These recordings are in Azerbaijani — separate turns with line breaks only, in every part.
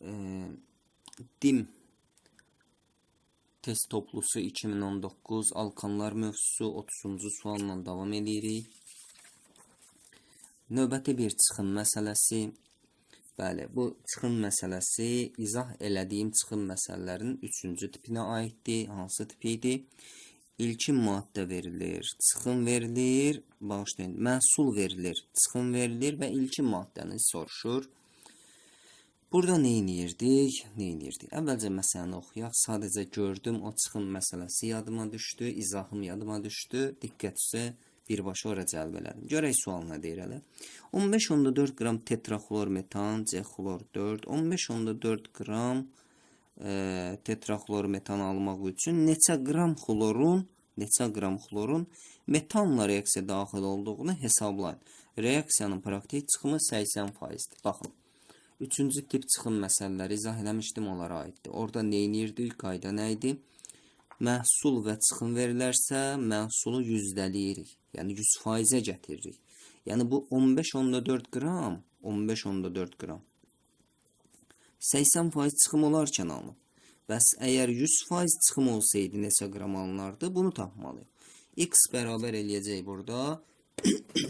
e, DİM test toplusu 2019 alkanlar mövzusu 30-cu sualla davam edirik. Növbəti bir çıxım məsələsi. Bəli, bu çıxım məsələsi izah elədiyim çıxım məsələlərin 3-cü tipinə aiddir. Hansı tip idi? İlkin maddə verilir, çıxım verilir, bağışlayın, məhsul verilir, çıxım verilir və ilkin maddəni soruşur. Burada nə edirdik? Nə edirdik? Əvvəlcə məsələni oxuyaq. Sadəcə gördüm, o çıxım məsələsi yadıma düşdü, izahım yadıma düşdü. Diqqət üstə birbaşa ora cəlb elədim. Görək sual nə deyir hələ. 15.4 qram tetraxlor metan, C-xlor 4, 15.4 qram e, tetraxlor metan almaq üçün neçə qram xlorun, neçə qram xlorun metanla reaksiya daxil olduğunu hesablayın. Reaksiyanın praktik çıxımı 80%-dir. Baxın. Üçüncü tip çıxım məsələləri izah eləmişdim, onlara aiddir. Orada nə edirdik? Qayda nə idi? Məhsul və çıxım verilərsə, məhsulu yüzdələyirik. Yəni 100%-ə gətiririk. Yəni bu 15.4 qram, 15.4 qram 80% çıxım olarkən alınıb. Bəs əgər 100% çıxım olsaydı neçə qram alınardı? Bunu tapmalıyıq. X bərabər eləyəcək burada.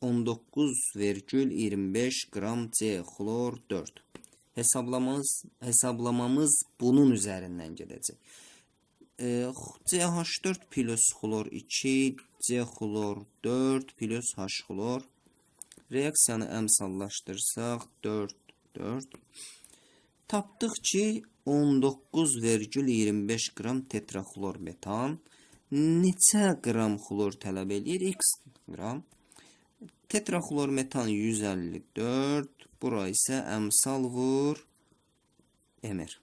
On dokuz virgül 25 qram C xlor 4. Hesablamamız, hesablamamız bunun üzərindən gedəcək. E, CH4 plus xlor 2, C xlor 4 plus H xlor Reaksiyanı əmsallaşdırsaq 4 4 tapdıq ki 19,25 qram tetraxlor metan neçə qram xlor tələb eləyir? X qram. Tetraxlor metan 154, bura isə əmsal vur emir.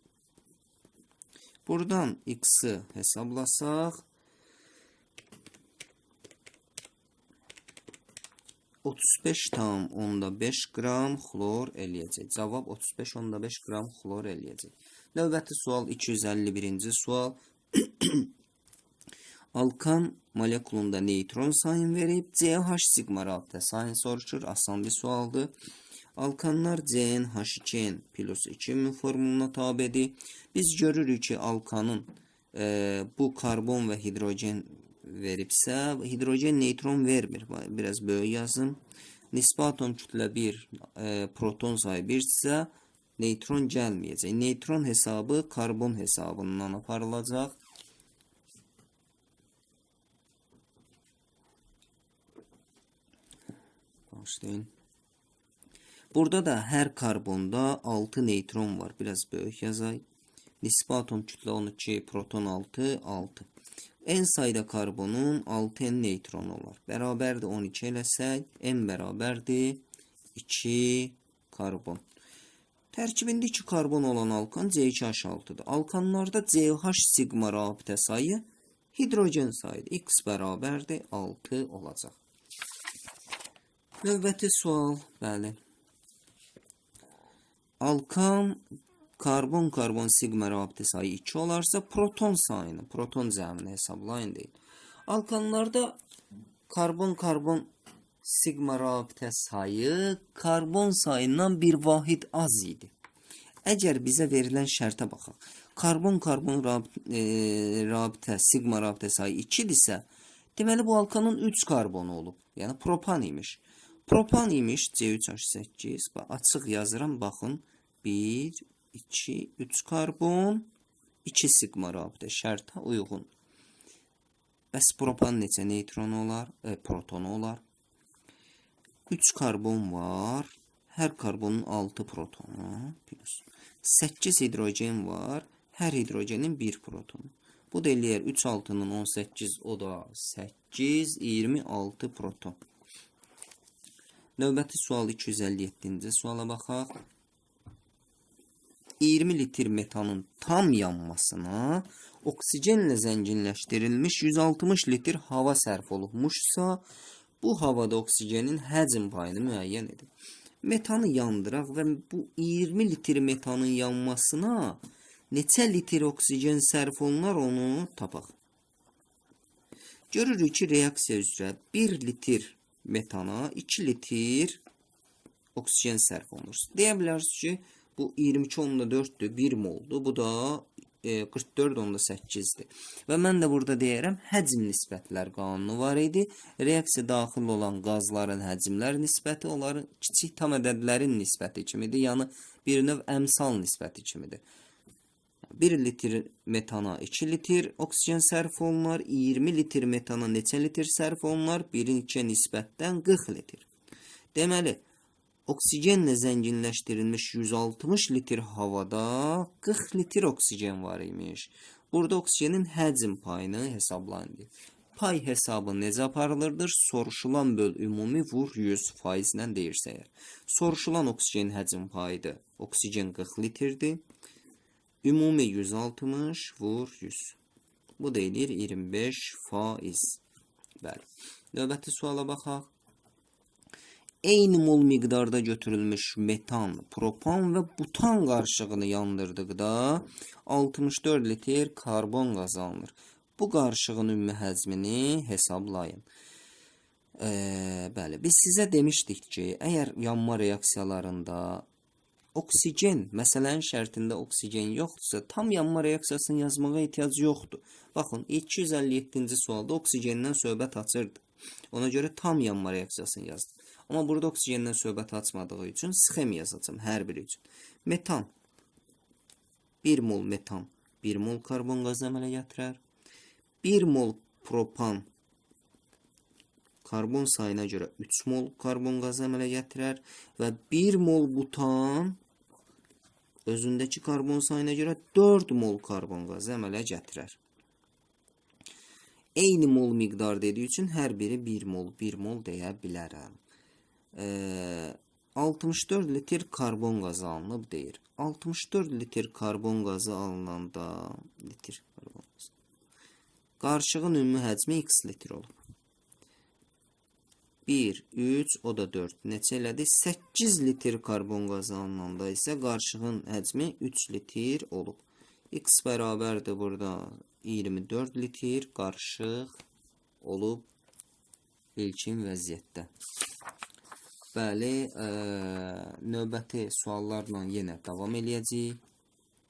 Buradan X-i hesablasaq 35 tam onda 5 qram xlor eləyəcək. Cavab 35 onda 5 qram xlor eləyəcək. Növbəti sual 251-ci sual. Alkan molekulunda neytron sayını verib, CH sigma rabitə sayını soruşur. Asan bir sualdır. Alkanlar CnH2n plus 2 formuluna tabedir. Biz görürük ki, alkanın e, bu karbon və hidrogen veribsə, hidrogen neytron vermir. Biraz böyük yazım. Nisbi atom kütlə 1, e, proton sayı 1 isə neytron gəlməyəcək. Neytron hesabı karbon hesabından aparılacaq. Başlayın. Burada da hər karbonda 6 neytron var. Biraz böyük yazay. Nisbi atom kütlə 12, proton 6, 6. En sayda karbonun 6 neytronu var. Bərabərdir 12 eləsək, n bərabərdir 2 karbon. Tərkibində 2 karbon olan alkan C2H6-dır. Alkanlarda CH sigma rabitə sayı hidrogen sayıdır. X bərabərdir 6 olacaq. Növbəti sual, bəli. Alkan karbon-karbon sigma rabitə sayı 2 olarsa proton sayını, proton cəmini hesablayın deyil. Alkanlarda karbon-karbon sigma rabitə sayı karbon sayından bir vahid az idi. Əgər bizə verilən şərtə baxaq. Karbon-karbon rabitə, e, rabitə sigma rabitə sayı 2-dirsə, deməli bu alkanın 3 karbonu olub. Yəni propan imiş. Propan imiş C3H8. Bax açıq yazıram, baxın. 1 2 3 karbon 2 sigma rabitə şərtə uyğun. Bəs propan neçə neytron olar? E, protonu olar. 3 karbon var. Hər karbonun 6 protonu plus 8 hidrogen var. Hər hidrogenin 1 protonu. Bu da eləyər 3 6-nın 18, o da 8, 26 proton. Növbəti sual 257-ci suala baxaq. 20 litr metanın tam yanmasına oksigenlə zənginləşdirilmiş 160 litr hava sərf olunmuşsa, bu havada oksigenin həcm payını müəyyən edin. Metanı yandıraq və bu 20 litr metanın yanmasına neçə litr oksigen sərf olunar onu tapaq. Görürük ki, reaksiya üzrə 1 litr metana 2 litr oksigen sərf olunur. Deyə bilərsiniz ki, bu 22.4-dür, 1 moldur. Bu da e, 44.8-dir. Və mən də burada deyərəm, həcm nisbətlər qanunu var idi. Reaksiya daxil olan qazların həcmlər nisbəti onların kiçik tam ədədlərin nisbəti kimidir. Yəni bir növ əmsal nisbəti kimidir. 1 litr metana 2 litr oksigen sərf olunar. 20 litr metana neçə litr sərf olunar? 1-in 2-yə nisbətdən 40 litr. Deməli, oksigenlə zənginləşdirilmiş 160 litr havada 40 litr oksigen var imiş. Burada oksigenin həcm payını hesablayın. Pay hesabı necə aparılırdır? Soruşulan böl ümumi vur 100 faizlə deyirsə əgər. Soruşulan oksigen həcm payıdır. Oksigen 40 litrdir. Ümumi 160 vur 100. Bu da eləyir 25 faiz. Bəli. Növbəti suala baxaq. Eyni mol miqdarda götürülmüş metan, propan və butan qarışığını yandırdıqda 64 litr karbon qazı alınır. Bu qarışığın ümumi həcmini hesablayın. Ee, bəli, biz sizə demişdik ki, əgər yanma reaksiyalarında oksigen, məsələnin şərtində oksigen yoxdursa, tam yanma reaksiyasını yazmağa ehtiyac yoxdur. Baxın, 257-ci sualda oksigendən söhbət açırdı. Ona görə tam yanma reaksiyasını yazdım. Amma burada oksigendən söhbət açmadığı üçün sxem yazacağım hər biri üçün. Metan 1 mol metan 1 mol karbon qazı əmələ gətirər. 1 mol propan karbon sayına görə 3 mol karbon qazı əmələ gətirər və 1 mol butan özündəki karbon sayına görə 4 mol karbon qazı əmələ gətirər. Eyni mol miqdar dediyi üçün hər biri 1 mol, 1 mol deyə bilərəm. Ee, 64 litr karbon qazı alınıb deyir. 64 litr karbon qazı alınanda litr karbon qazı. Qarışığın ümumi həcmi x litr olub. 1, 3, o da 4. Neçə elədi? 8 litr karbon qazı alınanda isə qarışığın həcmi 3 litr olub. X bərabərdir burada 24 litr qarışıq olub ilkin vəziyyətdə. Bəli, ə, növbəti suallarla yenə davam eləyəcəyik.